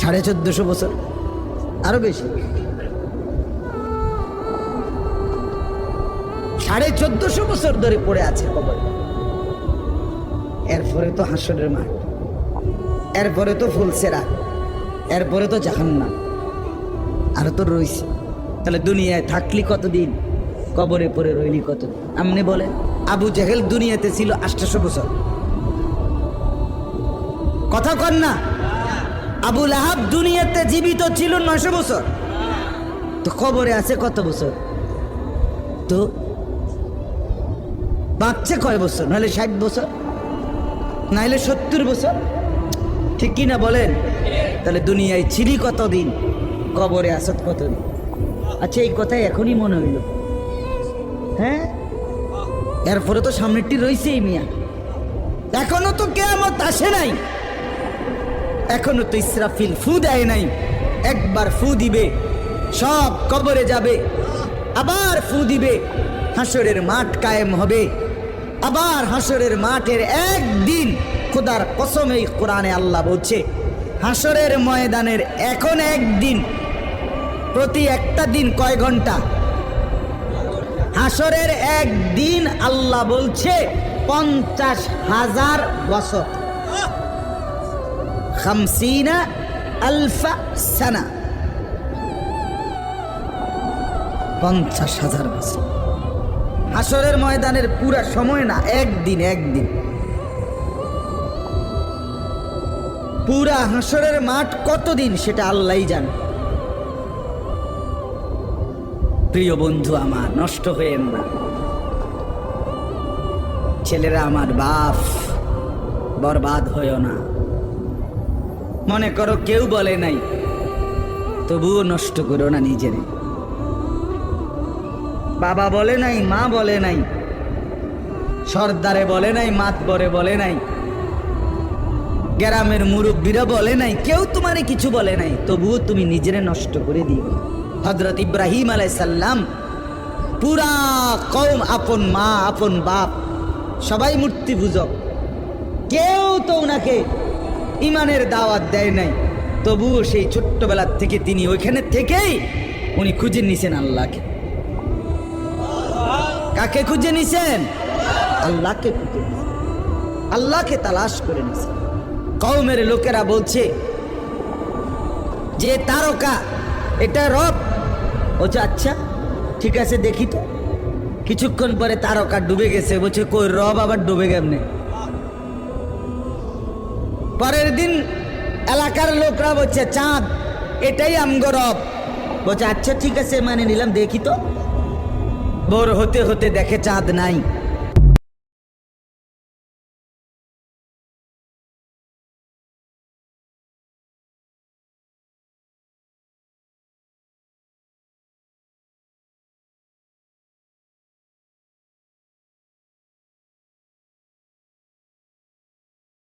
সাড়ে চোদ্দশো বছর। আরও বেশি। সাড়ে চোদ্দশো বছর ধরে পড়ে আছে এরপরে তো হাসনের মাঠ। এরপরে তো ফুলসেরা। এরপরে তো জাহান্না আরও তো রয়েছে তাহলে দুনিয়ায় থাকলি কতদিন? কবরে পড়ে রইলি কত আপনি বলে, আবু জাহেল দুনিয়াতে ছিল আটশো বছর। কথা কন না। আবুল আহাব দুনিয়াতে জীবিত ছিল নয়শো বছর। তো খবরে আছে কত বছর? তো বাঁচছে কয় বছর? নাহলে ষাট বছর? নাহলে সত্তর বছর? ঠিক কি না বলেন? তাহলে দুনিয়ায় ছিলি কতদিন? কবরে আসত কতদিন? আচ্ছা এই কথাই এখনই মনে হইল। হ্যাঁ? এরপরে তো সামনেরটি রয়েছেই মিয়া। এখনও তো কেয়ামত আসে নাই। এখনও তো ইসরাফিল ফু দেয় নাই। একবার ফু দিবে, সব কবরে যাবে। আবার ফু দিবে, হাসরের মাঠ কায়েম হবে। আবার হাসরের মাঠের একদিন খোদার কসমেই কোরআনে আল্লাহ বলছে, হাসরের ময়দানের এখন একদিন, প্রতি একটা দিন কয় ঘণ্টা? হাসরের একদিন আল্লাহ বলছে, পঞ্চাশ হাজার বছর। খামসিনা পঞ্চাশ হাজার বছর। হাসরের ময়দানের পুরা সময় না, একদিন একদিন। পুরা হাসরের মাঠ কতদিন সেটা আল্লাহই জানে। প্রিয় বন্ধু আমার, নষ্ট হয়েন না। ছেলেরা আমার বাপ, বরবাদ হয়েও না। মনে করো কেউ বলে নাই। তবুও নষ্ট করো না নিজের। বাবা বলে নাই, মা বলে নাই, সর্দারে বলে নাই, মাতবরে বলে নাই, গ্রামের মুরব্বীরা বলে নাই, কেউ তোমারে কিছু বলে নাই, তবুও তুমি নিজেরে নষ্ট করে দিও। হজরত ইব্রাহিম আলাই সাল্লাম পুরা কম আপন মা, আপন বাপ, সবাই মূর্তি পূজক। কেউ তো ওনাকে ইমানের দাওয়াত দেয় নাই। তবুও সেই ছোট্টবেলার থেকে তিনি ওইখানে থেকেই উনি খুঁজে নিছেন আল্লাহকে। কাকে খুঁজে নিছেন? আল্লাহকে খুঁজে আল্লাহকে তালাশ করে নিছেন। কৌমের লোকেরা বলছে, যে তারকা, এটা রব। বলছে আচ্ছা ঠিক আছে, দেখি তো। কিছুক্ষণ পরে তারকা ডুবে গেছে। বলছে, কই, রব আবার ডুবে কেমনে পরের দিন এলাকার লোকরা বলছে, চাঁদ, এটাই আমগরব বলছে আচ্ছা ঠিক আছে মানে নিলাম, দেখি তো। ভোর হতে হতে দেখে চাঁদ নাই।